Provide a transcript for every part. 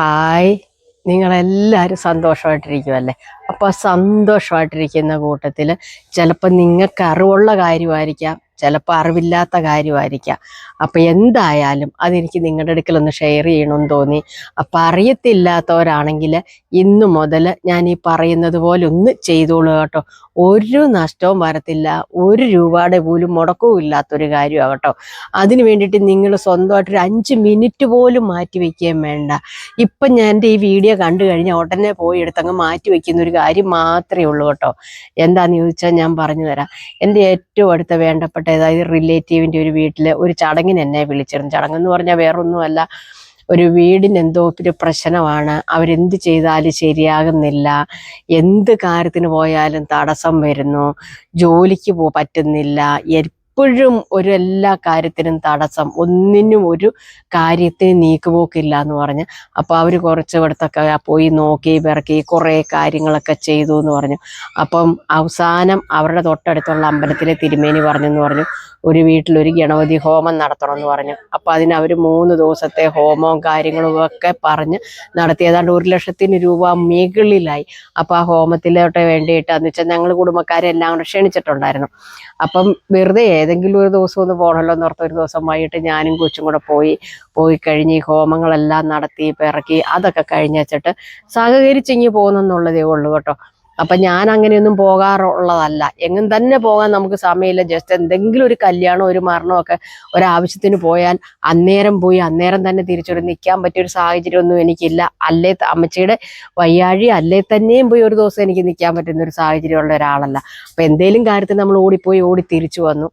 Hi. നിങ്ങളെല്ലാവരും സന്തോഷമായിട്ടിരിക്കുമല്ലേ അപ്പോൾ സന്തോഷമായിട്ടിരിക്കുന്ന കൂട്ടത്തിൽ ചിലപ്പോൾ നിങ്ങൾക്ക് അറിവുള്ള കാര്യമായിരിക്കാം. ചിലപ്പോൾ അറിവില്ലാത്ത കാര്യമായിരിക്കാം. അപ്പോൾ എന്തായാലും അതെനിക്ക് നിങ്ങളുടെ അടുക്കൽ ഒന്ന് ഷെയർ ചെയ്യണമെന്ന് തോന്നി. അപ്പം അറിയത്തില്ലാത്തവരാണെങ്കിൽ ഇന്നു മുതൽ ഞാൻ ഈ പറയുന്നത് പോലെ ഒന്ന് ചെയ്തോളൂ കേട്ടോ. ഒരു നഷ്ടവും വരത്തില്ല. ഒരു രൂപയുടെ പോലും മുടക്കവും ഇല്ലാത്തൊരു കാര്യമാണ് കേട്ടോ. അതിന് വേണ്ടിയിട്ട് നിങ്ങൾ സ്വന്തമായിട്ട് ഒരു അഞ്ച് മിനിറ്റ് പോലും മാറ്റി വയ്ക്കുകയും വേണ്ട. ഇപ്പം ഞാൻ എന്റെ ഈ വീഡിയോ കണ്ടു കഴിഞ്ഞാൽ ഉടനെ പോയി എടുത്തങ്ങ് മാറ്റി വയ്ക്കുന്ന ഒരു കാര്യം മാത്രമേ ഉള്ളൂ കേട്ടോ. എന്താണെന്ന് ചോദിച്ചാൽ ഞാൻ പറഞ്ഞു തരാം എന്റെ ഏറ്റവും അടുത്ത വേണ്ടപ്പെട്ട അതായത് റിലേറ്റീവിന്റെ ഒരു വീട്ടിൽ ഒരു ചടങ്ങിന് എന്നെ വിളിച്ചിരുന്നു. ചടങ്ങെന്ന് പറഞ്ഞാൽ വേറൊന്നുമല്ല ഒരു വീടിന് എന്തോ ഒരു പ്രശ്നമാണ്. അവരെന്ത് ചെയ്താലും ശരിയാകുന്നില്ല. എന്ത് കാര്യത്തിന് പോയാലും തടസ്സം വരുന്നു. ജോലിക്ക് പറ്റുന്നില്ല. എപ്പോഴും ഒരു എല്ലാ കാര്യത്തിനും തടസ്സം. ഒന്നിനും ഒരു കാര്യത്തിന് നീക്കുപോക്കില്ല എന്ന് പറഞ്ഞ്. അപ്പോൾ അവർ കുറച്ച് ഇവിടത്തൊക്കെ പോയി നോക്കി പിറക്കി കുറേ കാര്യങ്ങളൊക്കെ ചെയ്തു എന്ന് പറഞ്ഞു. അപ്പം അവസാനം അവരുടെ തൊട്ടടുത്തുള്ള അമ്പലത്തിലെ തിരുമേനി പറഞ്ഞെന്ന് പറഞ്ഞു. ഒരു വീട്ടിൽ ഒരു ഗണപതി ഹോമം നടത്തണം എന്ന് പറഞ്ഞു. അപ്പോൾ അതിന് അവർ മൂന്ന് ദിവസത്തെ ഹോമവും കാര്യങ്ങളും ഒക്കെ പറഞ്ഞ് നടത്തി. ഏതാണ്ട് ഒരു ലക്ഷത്തിന് രൂപ മുകളിലായി. അപ്പോൾ ആ ഹോമത്തിലോട്ട് വേണ്ടിയിട്ട് എന്ന് വെച്ചാൽ ഞങ്ങൾ കുടുംബക്കാരെല്ലാം കൂടെ ക്ഷണിച്ചിട്ടുണ്ടായിരുന്നു. അപ്പം വെറുതെ ഏതെങ്കിലും ഒരു ദിവസം ഒന്ന് പോകണമല്ലോ എന്ന് ഓർത്ത് ഒരു ദിവസം വൈകിട്ട് ഞാനും കൊച്ചും കൂടെ പോയി പോയി കഴിഞ്ഞ് ഈ ഹോമങ്ങളെല്ലാം നടത്തി പിറക്കി അതൊക്കെ കഴിഞ്ഞ് വെച്ചിട്ട് സഹകരിച്ചിങ്ങി പോകുന്നെന്നുള്ളതേ ഉള്ളൂ കേട്ടോ. അപ്പം ഞാൻ അങ്ങനെയൊന്നും പോകാറുള്ളതല്ല. എങ്ങും തന്നെ പോകാൻ നമുക്ക് സമയമില്ല. ജസ്റ്റ് എന്തെങ്കിലും ഒരു കല്യാണം ഒരു മരണമൊക്കെ ഒരാവശ്യത്തിന് പോയാൽ അന്നേരം പോയി അന്നേരം തന്നെ തിരിച്ചൊരു നിൽക്കാൻ പറ്റിയൊരു സാഹചര്യമൊന്നും എനിക്കില്ല. അല്ലേ അമ്മച്ചിയുടെ വയ്യാഴി അല്ലേ തന്നെയും പോയി ഒരു ദിവസം എനിക്ക് നിൽക്കാൻ പറ്റുന്ന ഒരു സാഹചര്യമുള്ള ഒരാളല്ല. അപ്പം എന്തേലും കാര്യത്തിൽ നമ്മൾ ഓടിപ്പോയി ഓടി തിരിച്ചു വന്നു.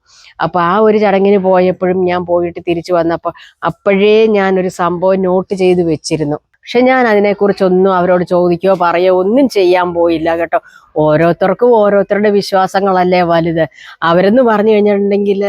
അപ്പോൾ ആ ഒരു ചടങ്ങിന് പോയപ്പോഴും ഞാൻ പോയിട്ട് തിരിച്ചു വന്നപ്പോൾ അപ്പോഴേ ഞാനൊരു സംഭവം നോട്ട് ചെയ്ത് വെച്ചിരുന്നു. പക്ഷെ ഞാൻ അതിനെക്കുറിച്ചൊന്നും അവരോട് ചോദിക്കുകയോ പറയുകയോ ഒന്നും ചെയ്യാൻ പോയില്ല കേട്ടോ. ഓരോരുത്തർക്കും ഓരോരുത്തരുടെ വിശ്വാസങ്ങളല്ലേ വലുത്. അവരെന്ന് പറഞ്ഞു കഴിഞ്ഞിട്ടുണ്ടെങ്കിൽ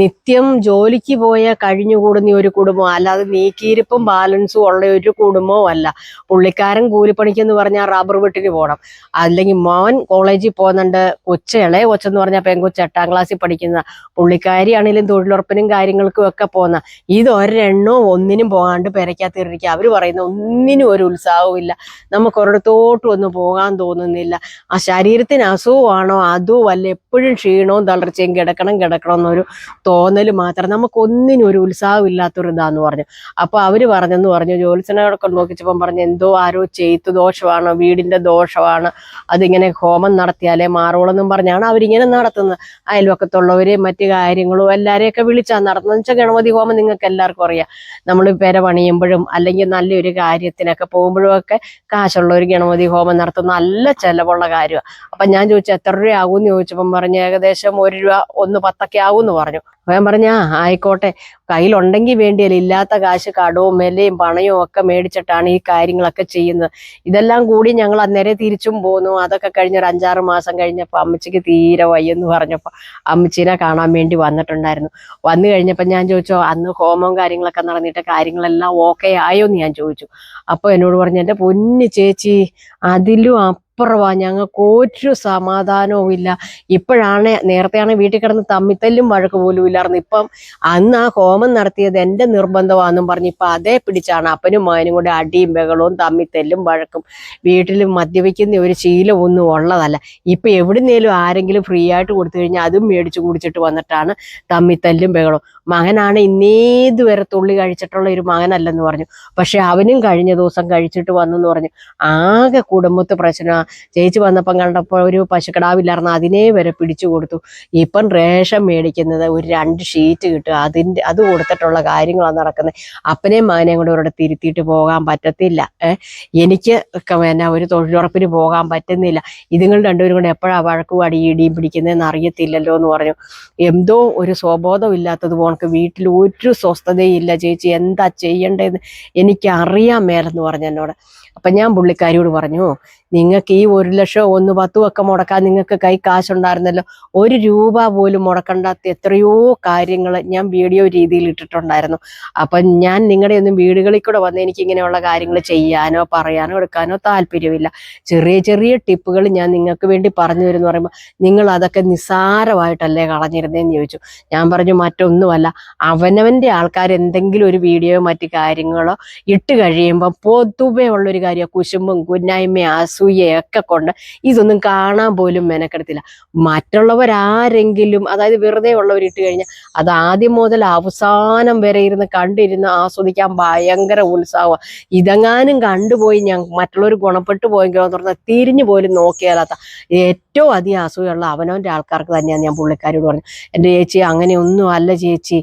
നിത്യം ജോലിക്ക് പോയ കഴിഞ്ഞുകൂടുന്ന ഒരു കുടുംബം അല്ലാതെ നീക്കിയിരിപ്പും ബാലൻസും ഉള്ള ഒരു കുടുംബവും അല്ല. പുള്ളിക്കാരൻ കൂലിപ്പണിക്കെന്ന് പറഞ്ഞാൽ റബ്ബർ വെട്ടിന് പോകണം അല്ലെങ്കിൽ മോൻ കോളേജിൽ പോകുന്നുണ്ട് കൊച്ച ഇളയ കൊച്ചെന്ന് പറഞ്ഞാൽ പെങ്കൊച്ച് എട്ടാം ക്ലാസ്സിൽ പഠിക്കുന്ന പുള്ളിക്കാരിയാണെങ്കിലും തൊഴിലുറപ്പിനും കാര്യങ്ങൾക്കും ഒക്കെ പോകുന്ന. ഇത് ഒരെണ്ണവും ഒന്നിനും പോകാണ്ട് പെരയ്ക്കകത്തിരിക്കുക അവർ പറയുന്ന ഒന്നിനും ഒരു ഉത്സാഹവും ഇല്ല. നമുക്ക് ഒരിടത്തോട്ടും ഒന്നും പോകാൻ തോന്നുന്നില്ല. ആ ശരീരത്തിന് അസുഖമാണോ? അതും അല്ല എപ്പോഴും ക്ഷീണവും തളർച്ചയും കിടക്കണം കിടക്കണം എന്നൊരു തോന്നൽ മാത്രം. നമുക്കൊന്നിനും ഒരു ഉത്സാഹമില്ലാത്തൊരു ഇതാന്ന് പറഞ്ഞു. അപ്പോൾ അവർ പറഞ്ഞെന്ന് പറഞ്ഞു. ജോത്സനോടൊക്കെ നോക്കിച്ചപ്പം പറഞ്ഞു എന്തോ ആരോ ചെയ്ത്തു ദോഷമാണ് വീടിന്റെ ദോഷമാണ്. അതിങ്ങനെ ഹോമം നടത്തിയാലേ മാറുള്ളെന്നും പറഞ്ഞാണ് അവരിങ്ങനെ നടത്തുന്നത്. അയൽവക്കത്തുള്ളവരെയും മറ്റു കാര്യങ്ങളും എല്ലാരെയൊക്കെ വിളിച്ചാൽ നടത്തുന്നത്. വെച്ചാൽ ഗണപതി ഹോമം നിങ്ങൾക്ക് എല്ലാവർക്കും അറിയാം. നമ്മൾ പെര പണിയുമ്പോഴും അല്ലെങ്കിൽ നല്ലൊരു കാര്യത്തിനൊക്കെ പോകുമ്പോഴും ഒക്കെ കാശുള്ള ഒരു ഗണപതി ഹോമം നടത്തുന്ന നല്ല ചിലവുള്ള കാര്യമാണ് അപ്പൊ ഞാൻ ചോദിച്ചു എത്ര രൂപയാകും? എന്ന് ചോദിച്ചപ്പം പറഞ്ഞു ഏകദേശം ഒരു രൂപ ഒന്ന് പത്തൊക്കെ ആകുമെന്ന് പറഞ്ഞു. ഞാൻ പറഞ്ഞ ആയിക്കോട്ടെ. കയ്യിലുണ്ടെങ്കിൽ വേണ്ടിയല്ല. ഇല്ലാത്ത കാശ് കടവും വിലയും പണയും ഒക്കെ മേടിച്ചിട്ടാണ് ഈ കാര്യങ്ങളൊക്കെ ചെയ്യുന്നത്. ഇതെല്ലാം കൂടി ഞങ്ങൾ അന്നേരം തിരിച്ചും പോന്നു. അതൊക്കെ കഴിഞ്ഞ ഒരു അഞ്ചാറ് മാസം കഴിഞ്ഞപ്പോൾ അമ്മച്ചിക്ക് തീരെ വയ്യെന്ന് പറഞ്ഞപ്പോൾ അമ്മച്ചീനെ കാണാൻ വേണ്ടി വന്നിട്ടുണ്ടായിരുന്നു. വന്നു കഴിഞ്ഞപ്പോൾ ഞാൻ ചോദിച്ചോ അന്ന് ഹോമവും കാര്യങ്ങളൊക്കെ നടന്നിട്ട് കാര്യങ്ങളെല്ലാം ഓക്കെ ആയോ? എന്ന് ഞാൻ ചോദിച്ചു. അപ്പോൾ എന്നോട് പറഞ്ഞു എന്റെ പൊന്നു ചേച്ചി അതിലും അപ്പുറവാ ഞങ്ങൾക്ക് ഒരു സമാധാനവും ഇല്ല. ഇപ്പോഴാണ് നേരത്തെയാണ് വീട്ടിൽ കിടന്ന് തമ്മിത്തല്ലും വഴക്ക് പോലും ഇല്ലായിരുന്നു ഇപ്പം അന്ന് ആ ഹോമം നടത്തിയത് എന്റെ നിർബന്ധമാണെന്നും പറഞ്ഞ് ഇപ്പം അതേ പിടിച്ചാണ്. അപ്പനും മകനും കൂടെ അടിയും ബഹളവും തമ്മിത്തല്ലും വഴക്കും വീട്ടിൽ മദ്യപിക്കുന്ന ഒരു ശീലമൊന്നും ഉള്ളതല്ല. ഇപ്പം എവിടുന്നേലും ആരെങ്കിലും ഫ്രീ ആയിട്ട് കൊടുത്തു കഴിഞ്ഞാൽ അതും മേടിച്ച് കുടിച്ചിട്ട് വന്നിട്ടാണ് തമ്മിത്തല്ലും ബഹളവും. മകനാണ് ഇന്നേത് വരെ തുള്ളി കഴിച്ചിട്ടുള്ള ഒരു മകനല്ലെന്ന് പറഞ്ഞു. പക്ഷെ അവനും കഴിഞ്ഞ ദിവസം കഴിച്ചിട്ട് വന്നെന്ന് പറഞ്ഞു. ആകെ കുടുംബത്ത് പ്രശ്നമാണ് ചേച്ചി വന്നപ്പം കണ്ടപ്പോൾ ഒരു പശുക്കിടാവില്ലായിരുന്നു. അതിനെ വരെ പിടിച്ചു കൊടുത്തു. ഇപ്പം റേഷൻ മേടിക്കുന്നത് ഒരു രണ്ട് ഷീറ്റ് കിട്ടുക അതിന്റെ അത് കൊടുത്തിട്ടുള്ള കാര്യങ്ങളാണ് നടക്കുന്നത്. അപ്പനെയും മകനെയും കൂടെ ഇവിടെ തിരുത്തിയിട്ട് പോകാൻ പറ്റത്തില്ല. എനിക്ക് പിന്നെ ഒരു തൊഴിലുറപ്പിന് പോകാൻ പറ്റുന്നില്ല. ഇതുങ്ങൾ രണ്ടുപേരും കൂടെ എപ്പോഴാണ് വഴക്കും അടിയിടിയും പിടിക്കുന്നതെന്ന് അറിയത്തില്ലല്ലോ എന്ന് പറഞ്ഞു. എന്തോ ഒരു സ്വബോധം ഇല്ലാത്തത് പോണക്ക് വീട്ടിൽ ഒരു സ്വസ്ഥതയില്ല. ചേച്ചി എന്താ ചെയ്യേണ്ടതെന്ന് എനിക്ക് അറിയാൻ മേലെന്ന് പറഞ്ഞു എന്നോട്. അപ്പം ഞാൻ പുള്ളിക്കാരിയോട് പറഞ്ഞു നിങ്ങൾക്ക് ഈ ഒരു ലക്ഷം ഒന്ന് പത്തും ഒക്കെ മുടക്കാൻ നിങ്ങൾക്ക് കൈ കാശുണ്ടായിരുന്നല്ലോ. ഒരു രൂപ പോലും മുടക്കണ്ടാത്ത എത്രയോ കാര്യങ്ങൾ ഞാൻ വീഡിയോ രീതിയിൽ ഇട്ടിട്ടുണ്ടായിരുന്നു. അപ്പം ഞാൻ നിങ്ങളുടെ ഒന്നും വീടുകളിൽ കൂടെ വന്ന് എനിക്ക് ഇങ്ങനെയുള്ള കാര്യങ്ങൾ ചെയ്യാനോ പറയാനോ എടുക്കാനോ താല്പര്യമില്ല. ചെറിയ ചെറിയ ടിപ്പുകൾ ഞാൻ നിങ്ങൾക്ക് വേണ്ടി പറഞ്ഞു തരുമെന്ന് പറയുമ്പോൾ നിങ്ങൾ അതൊക്കെ നിസ്സാരമായിട്ടല്ലേ കളഞ്ഞിരുന്നേന്ന് ചോദിച്ചു. ഞാൻ പറഞ്ഞു മറ്റൊന്നുമല്ല അവനവന്റെ ആൾക്കാർ എന്തെങ്കിലും ഒരു വീഡിയോ മറ്റു കാര്യങ്ങളോ ഇട്ട് കഴിയുമ്പോൾ പൊതുവേ ഉള്ളൊരു കാര്യം കുശുമ്പും കുന്നായ്മയും അസൂയയൊക്കെ കൊണ്ട് ഇതൊന്നും കാണാൻ പോലും മെനക്കെടുത്തില്ല. മറ്റുള്ളവരാരെങ്കിലും അതായത് വെറുതെ ഉള്ളവർ ഇട്ട് കഴിഞ്ഞാൽ അത് ആദ്യം മുതൽ അവസാനം വരെ ഇരുന്ന് കണ്ടിരുന്ന് ആസ്വദിക്കാൻ ഭയങ്കര ഉത്സാഹമാണ് ഇതെങ്ങാനും കണ്ടുപോയി ഞാൻ മറ്റുള്ളവർ ഗുണപ്പെട്ടു പോയെങ്കിലോ എന്ന് പറഞ്ഞാൽ തിരിഞ്ഞു പോലും നോക്കിയാലാത്ത ഏറ്റവും അധികം അസൂയുള്ള അവനവന്റെ ആൾക്കാർക്ക് തന്നെയാണ് ഞാൻ പുള്ളിക്കാരോട് പറഞ്ഞു എന്റെ ചേച്ചി അങ്ങനെയൊന്നും അല്ല ചേച്ചി.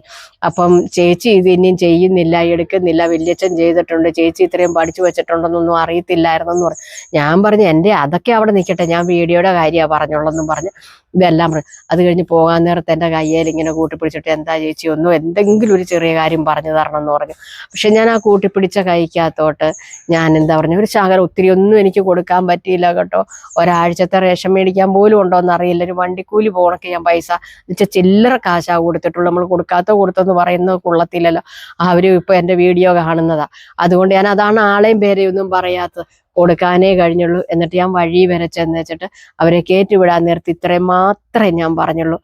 അപ്പം ചേച്ചി ഇത് ഇനിയും ചെയ്യുന്നില്ല എടുക്കുന്നില്ല വല്യച്ഛൻ ചെയ്തിട്ടുണ്ട് ചേച്ചി ഇത്രയും പഠിച്ചു വെച്ചിട്ടുണ്ടെന്നൊന്നും അറിയത്തില്ലായിരുന്നെന്ന് പറഞ്ഞു. ഞാൻ പറഞ്ഞു എന്റെ അതൊക്കെ അവിടെ നിൽക്കട്ടെ ഞാൻ വീഡിയോയുടെ കാര്യമാണ് പറഞ്ഞോളെന്നും പറഞ്ഞ് ഇതെല്ലാം അത് കഴിഞ്ഞ് പോകാൻ നേരത്തെ എന്റെ കയ്യിൽ ഇങ്ങനെ കൂട്ടിപ്പിടിച്ചിട്ട് എന്താ ചേച്ചി ഒന്നും എന്തെങ്കിലും ഒരു ചെറിയ കാര്യം പറഞ്ഞു തരണം എന്ന് പറഞ്ഞു. പക്ഷെ ഞാൻ ആ കൂട്ടിപ്പിടിച്ച കൈക്കകത്തോട്ട് ഞാൻ എന്താ പറഞ്ഞു ഒരു ശകലം ഒത്തിരി ഒന്നും എനിക്ക് കൊടുക്കാൻ പറ്റിയില്ല കേട്ടോ. ഒരാഴ്ചത്തെ റേഷൻ മേടിക്കാൻ പോലും ഉണ്ടോ എന്നറിയില്ല. ഒരു വണ്ടിക്കൂലി പോകണൊക്കെ ഞാൻ പൈസ എന്നുവെച്ചാൽ ചില്ലറ കാശാ കൊടുത്തിട്ടുള്ളൂ. നമ്മൾ കൊടുക്കാത്ത കൊടുത്തെന്ന് പറയുന്ന കൊള്ളത്തില്ലല്ലോ. അവരും ഇപ്പൊ എന്റെ വീഡിയോ കാണുന്നതാ. അതുകൊണ്ട് ഞാൻ അതാണ് ആളെയും പേരെയൊന്നും പറയാത്തത്. കൊടുക്കാനേ കഴിഞ്ഞുള്ളൂ. എന്നിട്ട് ഞാൻ വഴി വരെ ചെന്ന് വെച്ചിട്ട് അവരെ കയറ്റിവിടാൻ നേരത്ത് ഇത്രയും മാത്രമേ ഞാൻ പറഞ്ഞുള്ളൂ.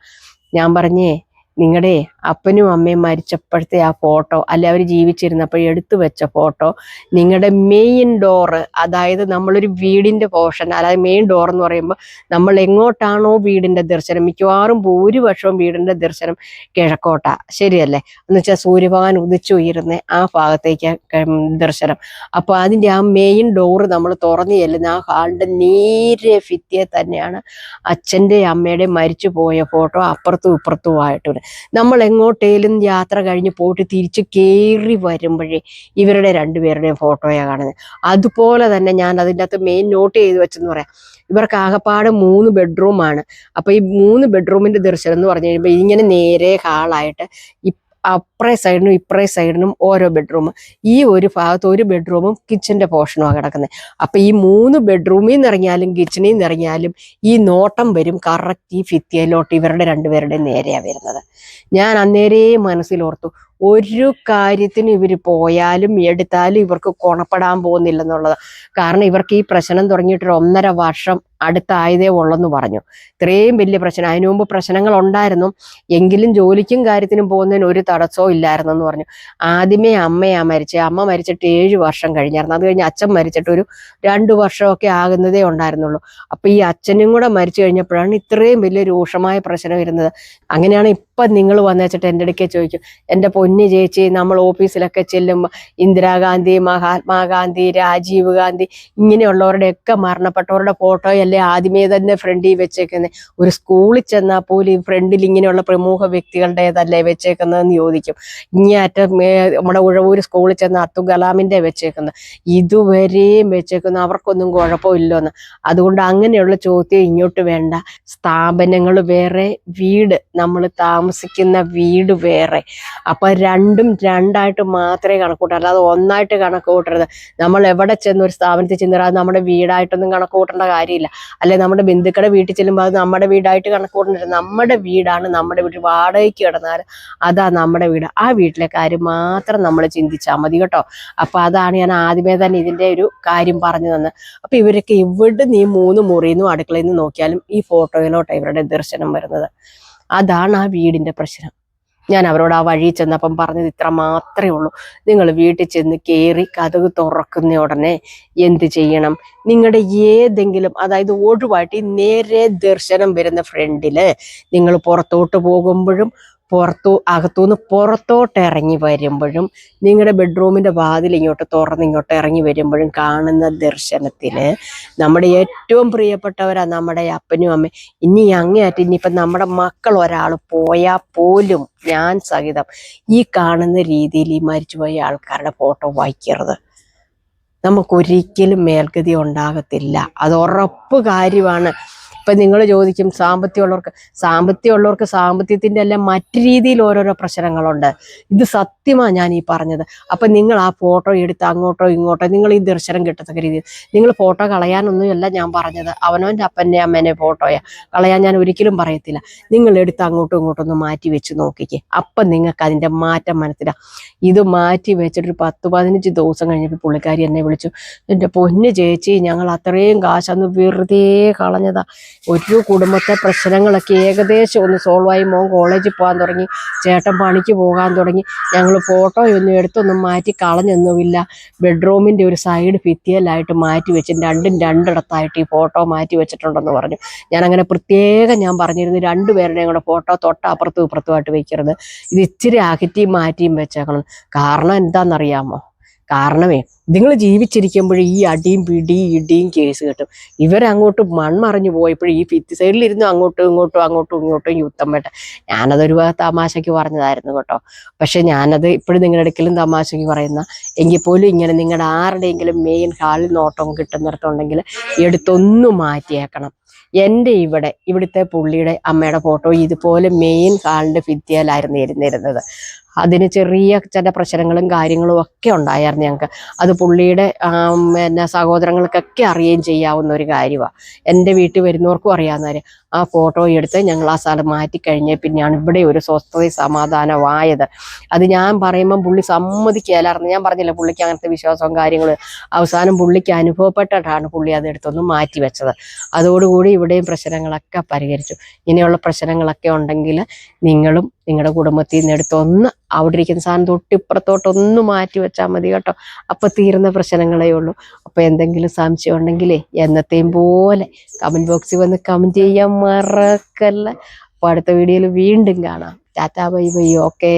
ഞാൻ പറഞ്ഞേ നിങ്ങളുടെ അപ്പനും അമ്മയും മരിച്ചപ്പോഴത്തെ ആ ഫോട്ടോ അല്ലെ അവർ ജീവിച്ചിരുന്നപ്പോൾ എടുത്തു വെച്ച ഫോട്ടോ നിങ്ങളുടെ മെയിൻ ഡോറ് അതായത് നമ്മളൊരു വീടിന്റെ പോർഷൻ അതായത് മെയിൻ ഡോർ എന്ന് പറയുമ്പോൾ നമ്മൾ എങ്ങോട്ടാണോ വീടിന്റെ ദർശനം മിക്കവാറും ഭൂരിപക്ഷവും വീടിന്റെ ദർശനം കിഴക്കോട്ട ശരിയല്ലേ? എന്ന് വെച്ചാൽ സൂര്യഭഗവാൻ ഉദിച്ചുയരുന്ന ആ ഭാഗത്തേക്ക് ദർശനം. അപ്പോൾ അതിന്റെ ആ മെയിൻ ഡോറ് നമ്മൾ തുറന്നു ചെല്ലുന്ന ആ ഹാളിന്റെ നേരെ ഭിത്തിയെ തന്നെയാണ് അച്ഛന്റെയും അമ്മയുടെ മരിച്ചു പോയ ഫോട്ടോ അപ്പുറത്തും ഇപ്പുറത്തുമായിട്ടുണ്ട് നമ്മൾ എങ്ങോട്ടേലും യാത്ര കഴിഞ്ഞ് പോയിട്ട് തിരിച്ച് കയറി വരുമ്പോഴേ ഇവരുടെ രണ്ടുപേരുടെയും ഫോട്ടോയാണ് കാണുന്നത് അതുപോലെ തന്നെ ഞാൻ അതിന്റെ അകത്ത് മെയിൻ നോട്ട് ചെയ്ത് വെച്ചെന്ന് പറയാം. ഇവർക്ക് ആകപ്പാട് മൂന്ന് ബെഡ്റൂമാണ് അപ്പോൾ ഈ മൂന്ന് ബെഡ്റൂമിന്റെ ദർശനം എന്ന് പറഞ്ഞു കഴിയുമ്പോൾ ഇങ്ങനെ നേരെ ഹാളായിട്ട് അപ്പറേ സൈഡിനും ഇപ്പറേ സൈഡിനും ഓരോ ബെഡ്റൂം ഈ ഒരു ഭാഗത്ത് ഒരു ബെഡ്റൂമും കിച്ചന്റെ പോർഷനുമാണ് കിടക്കുന്നത് അപ്പോൾ ഈ മൂന്ന് ബെഡ്റൂമിൽ നിന്ന് ഇറങ്ങിയാലും കിച്ചണിൽ നിന്ന് ഇറങ്ങിയാലും ഈ നോട്ടം വരും കറക്റ്റ് ഈ ഫിത്തിയയിലോട്ട് ഇവരുടെ രണ്ടുപേരുടെ നേരെയാണ് വരുന്നത്. ഞാൻ അന്നേരേ മനസ്സിലോർത്തു ഒരു കാര്യത്തിന് ഇവർ പോയാലും എടുത്താലും ഇവർക്ക് കൊണപ്പെടാൻ പോകുന്നില്ലെന്നുള്ളത്. കാരണം ഇവർക്ക് ഈ പ്രശ്നം തുടങ്ങിയിട്ടൊരു ഒന്നര വർഷം അടുത്തായതേ ഉള്ളെന്ന് പറഞ്ഞു. ഇത്രയും വലിയ പ്രശ്നം അതിനു മുമ്പ് പ്രശ്നങ്ങൾ ഉണ്ടായിരുന്നു. എങ്കിലും ജോലിക്കും കാര്യത്തിനും പോകുന്നതിന് ഒരു തടസ്സവും ഇല്ലായിരുന്നെന്ന് പറഞ്ഞു. ആദ്യമേ അമ്മയാ മരിച്ചത്. അമ്മ മരിച്ചിട്ട് ഏഴ് വർഷം കഴിഞ്ഞായിരുന്നു. അത് കഴിഞ്ഞ് അച്ഛൻ മരിച്ചിട്ട് ഒരു രണ്ട് വർഷമൊക്കെ ആകുന്നതേ ഉണ്ടായിരുന്നുള്ളൂ. അപ്പൊ ഈ അച്ഛനും കൂടെ മരിച്ചു കഴിഞ്ഞപ്പോഴാണ് ഇത്രയും വലിയ രൂക്ഷമായ പ്രശ്നം വരുന്നത്. അങ്ങനെയാണ് ഇപ്പൊ നിങ്ങൾ വന്നേച്ചിട്ട് എന്റെ അടുക്കെ ചോദിക്കും എന്റെ പൊന്നു ചേച്ചി നമ്മൾ ഓഫീസിലൊക്കെ ചെല്ലുമ്പോൾ ഇന്ദിരാഗാന്ധി മഹാത്മാഗാന്ധി രാജീവ് ഗാന്ധി ഇങ്ങനെയുള്ളവരുടെയൊക്കെ മരണപ്പെട്ടവരുടെ ഫോട്ടോ അല്ലേ ആദ്യമേ തന്നെ ഫ്രണ്ടിൽ വെച്ചേക്കുന്നത് ഒരു സ്കൂളിൽ ചെന്നാൽ പോലും ഈ ഫ്രണ്ടിൽ ഇങ്ങനെയുള്ള പ്രമുഖ വ്യക്തികളുടേതല്ലേ വെച്ചേക്കുന്നതെന്ന് ചോദിക്കും. ഇങ്ങേയറ്റം നമ്മുടെ ഉഴവൂർ സ്കൂളിൽ ചെന്ന അബ്ദുൽ കലാമിന്റെ വെച്ചേക്കുന്നത് ഇതുവരെയും വെച്ചേക്കുന്ന. അവർക്കൊന്നും കുഴപ്പമില്ലെന്ന്. അതുകൊണ്ട് അങ്ങനെയുള്ള ചോദ്യം ഇങ്ങോട്ട് വേണ്ട. സ്ഥാപനങ്ങൾ വേറെ വീട് നമ്മൾ താമസിക്കുന്ന വീട് വേറെ. അപ്പൊ രണ്ടും രണ്ടായിട്ട് മാത്രമേ കണക്കൂട്ടൂ അല്ലാതെ ഒന്നായിട്ട് കണക്ക് കൂട്ടരുത് നമ്മൾ എവിടെ ചെന്ന് ഒരു സ്ഥാപനത്തിൽ ചെന്നാൽ അത് നമ്മുടെ വീടായിട്ടൊന്നും കണക്ക് കൂട്ടേണ്ട കാര്യമില്ല. അല്ലെ നമ്മുടെ ബന്ധുക്കളുടെ വീട്ടിൽ ചെല്ലുമ്പോൾ അത് നമ്മുടെ വീടായിട്ട് കണക്ക് കൂട്ടേണ്ടത് നമ്മുടെ വീടാണ് നമ്മുടെ വീട്ടിൽ വാടകയ്ക്ക് കിടന്നാൽ അതാ നമ്മുടെ വീട്. ആ വീട്ടിലെ കാര്യം മാത്രം നമ്മൾ ചിന്തിച്ചാൽ മതി കേട്ടോ. അപ്പൊ അതാണ് ഞാൻ ആദ്യമേ തന്നെ ഇതിന്റെ ഒരു കാര്യം പറഞ്ഞു തന്നെ അപ്പൊ ഇവരൊക്കെ ഇവിടെ നീ മൂന്ന് മുറിയിൽ നിന്നും അടുക്കളയിൽ നിന്ന് നോക്കിയാലും ഈ ഫോട്ടോയിലോട്ട് ഇവരുടെ ദർശനം വരുന്നത്. അതാണ് ആ വീടിന്റെ പ്രശ്നം. ഞാൻ അവരോട് ആ വഴി ചെന്നപ്പം പറഞ്ഞത് ഇത്ര മാത്രമേ ഉള്ളൂ. നിങ്ങൾ വീട്ടിൽ ചെന്ന് കയറി കഥക് തുറക്കുന്ന ഉടനെ എന്ത് ചെയ്യണം? നിങ്ങളുടെ ഏതെങ്കിലും അതായത് ഒഴിവായിട്ട് ഈ നേരെ ദർശനം വരുന്ന ഫ്രണ്ടിൽ നിങ്ങൾ പുറത്തോട്ട് പോകുമ്പോഴും പുറത്തു അകത്തുനിന്ന് പുറത്തോട്ട് ഇറങ്ങി വരുമ്പോഴും നിങ്ങളുടെ ബെഡ്റൂമിന്റെ വാതിൽ ഇങ്ങോട്ട് തുറന്ന് ഇങ്ങോട്ട് ഇറങ്ങി വരുമ്പോഴും കാണുന്ന ദർശനത്തിൽ നമ്മുടെ ഏറ്റവും പ്രിയപ്പെട്ടവരാണ് നമ്മുടെ അപ്പനും അമ്മയും. ഇനി അങ്ങേയറ്റം ഇനിയിപ്പം നമ്മുടെ മക്കൾ ഒരാൾ പോയാൽ പോലും ഞാൻ സഹിതം ഈ കാണുന്ന രീതിയിൽ ഈ മരിച്ചുപോയ ആൾക്കാരുടെ ഫോട്ടോ വായിക്കരുത്. നമുക്കൊരിക്കലും മേൽഗതി ഉണ്ടാകത്തില്ല. അത് ഉറപ്പ് കാര്യമാണ്. ഇപ്പൊ നിങ്ങൾ ചോദിക്കും സാമ്പത്തികമുള്ളവർക്ക് സാമ്പത്തികമുള്ളവർക്ക് സാമ്പത്തികത്തിന്റെ എല്ലാം മറ്റു രീതിയിൽ ഓരോരോ പ്രശ്നങ്ങളുണ്ട്. ഇത് സത്യമാണ് ഞാൻ ഈ പറഞ്ഞത്. അപ്പം നിങ്ങൾ ആ ഫോട്ടോ എടുത്ത് അങ്ങോട്ടോ ഇങ്ങോട്ടോ നിങ്ങൾ ഈ ദർശനം കിട്ടത്തക്ക രീതിയിൽ നിങ്ങൾ ഫോട്ടോ കളയാനൊന്നുമല്ല ഞാൻ പറഞ്ഞത്. അവനവന്റെ അപ്പന്റെ അമ്മേനെ ഫോട്ടോയാ. കളയാൻ ഞാൻ ഒരിക്കലും പറയത്തില്ല. നിങ്ങൾ എടുത്ത് അങ്ങോട്ടും ഇങ്ങോട്ടും ഒന്ന് മാറ്റി വെച്ച് നോക്കിക്കേ. അപ്പം നിങ്ങൾക്ക് അതിന്റെ മാറ്റം മനസ്സിലാവും ഇത് മാറ്റി വെച്ചിട്ട് ഒരു പത്ത് പതിനഞ്ച് ദിവസം കഴിഞ്ഞപ്പോൾ പുള്ളിക്കാരി എന്നെ വിളിച്ചു. എന്റെ പൊന്ന് ചേച്ചി ഞങ്ങൾ അത്രയും കാശന്ന് വെറുതെ കളഞ്ഞതാ. ഒരു കുടുംബത്തെ പ്രശ്നങ്ങളൊക്കെ ഏകദേശം ഒന്ന് സോൾവായി മോൻ കോളേജിൽ പോകാൻ തുടങ്ങി. ചേട്ടൻ പണിക്ക് പോകാൻ തുടങ്ങി. ഞങ്ങൾ ഫോട്ടോ ഒന്നും എടുത്തൊന്നും മാറ്റി കളഞ്ഞൊന്നുമില്ല. ബെഡ്റൂമിന്റെ ഒരു സൈഡ് ഭിത്തിയലായിട്ട് മാറ്റി വെച്ച് രണ്ടും രണ്ടിടത്തായിട്ട് ഈ ഫോട്ടോ മാറ്റി വെച്ചിട്ടുണ്ടെന്ന് പറഞ്ഞു. ഞാനങ്ങനെ പ്രത്യേകം ഞാൻ പറഞ്ഞിരുന്നു രണ്ടുപേരുടെയും കൂടെ ഫോട്ടോ തൊട്ടപ്പുറത്തും ഇപ്പുറത്തുമായിട്ട് വയ്ക്കരുത് ഇത് ഇച്ചിരി അകറ്റിയും മാറ്റിയും വെച്ചേക്കണം. കാരണം എന്താണെന്നറിയാമോ കാരണമേ നിങ്ങൾ ജീവിച്ചിരിക്കുമ്പോൾ ഈ അടിയും പിടിയും ഇടിയും കേസ് കിട്ടും. ഇവരങ്ങോട്ട് മൺമറിഞ്ഞു പോയപ്പോഴും ഈ ഫിത്തി സൈഡിലിരുന്നു അങ്ങോട്ടും ഇങ്ങോട്ടും അങ്ങോട്ടും ഇങ്ങോട്ടും യുദ്ധം വേണ്ട. ഞാനതൊരു തമാശയ്ക്ക് പറഞ്ഞതായിരുന്നു കേട്ടോ. പക്ഷെ ഞാനത് ഇപ്പോഴും നിങ്ങളുടെ അടുക്കലും തമാശയ്ക്ക് പറയുന്ന എങ്കിൽ പോലും ഇങ്ങനെ നിങ്ങളുടെ ആരുടെയെങ്കിലും മെയിൻ ഹാളിൽ നോട്ടം കിട്ടുന്നിടത്തുണ്ടെങ്കിൽ എടുത്തൊന്നു മാറ്റിയേക്കണം. എന്റെ ഇവിടെ ഇവിടുത്തെ പുള്ളിയുടെ അമ്മയുടെ ഫോട്ടോ ഇതുപോലെ മെയിൻ ഹാളിന്റെ ഫിത്തിയാലായിരുന്നു ഇരുന്നിരുന്നത്. അതിന് ചെറിയ ചില പ്രശ്നങ്ങളും കാര്യങ്ങളും ഒക്കെ ഉണ്ടായിരുന്നു ഞങ്ങൾക്ക്. അത് പുള്ളിയുടെ എന്നാ സഹോദരങ്ങൾക്കൊക്കെ അറിയുകയും ചെയ്യാവുന്ന ഒരു കാര്യമാണ് എന്റെ വീട്ടിൽ വരുന്നവർക്കും അറിയാവുന്ന കാര്യം. ആ ഫോട്ടോ എടുത്ത് ഞങ്ങൾ ആ സ്ഥലം മാറ്റിക്കഴിഞ്ഞ് പിന്നെയാണ് ഇവിടെ ഒരു സ്വസ്ഥത സമാധാനമായത്. അത് ഞാൻ പറയുമ്പം പുള്ളി സമ്മതിക്കുകയല്ലായിരുന്നു. ഞാൻ പറഞ്ഞില്ല പുള്ളിക്ക് അങ്ങനത്തെ വിശ്വാസവും കാര്യങ്ങളും. അവസാനം പുള്ളിക്ക് അനുഭവപ്പെട്ടിട്ടാണ് പുള്ളി അത് എടുത്തൊന്ന് മാറ്റി വെച്ചത്. അതോടുകൂടി ഇവിടെയും പ്രശ്നങ്ങളൊക്കെ പരിഹരിച്ചു. ഇങ്ങനെയുള്ള പ്രശ്നങ്ങളൊക്കെ ഉണ്ടെങ്കിൽ നിങ്ങളും നിങ്ങളുടെ കുടുംബത്തിൽ നിന്ന് എടുത്തൊന്ന് അവിടെ ഇരിക്കുന്ന സാധനം തൊട്ടിപ്പുറത്തോട്ടൊന്ന് മാറ്റി വെച്ചാൽ മതി കേട്ടോ. അപ്പൊ തീരുന്ന പ്രശ്നങ്ങളേ ഉള്ളൂ. അപ്പൊ എന്തെങ്കിലും സംശയം ഉണ്ടെങ്കിലേ എന്നത്തെയും പോലെ കമന്റ് ബോക്സിൽ വന്ന് കമന്റ് ചെയ്യാൻ മറക്കല്ല. അപ്പൊ അടുത്ത വീഡിയോയിൽ വീണ്ടും കാണാം. Tata bye bye. ഓക്കേ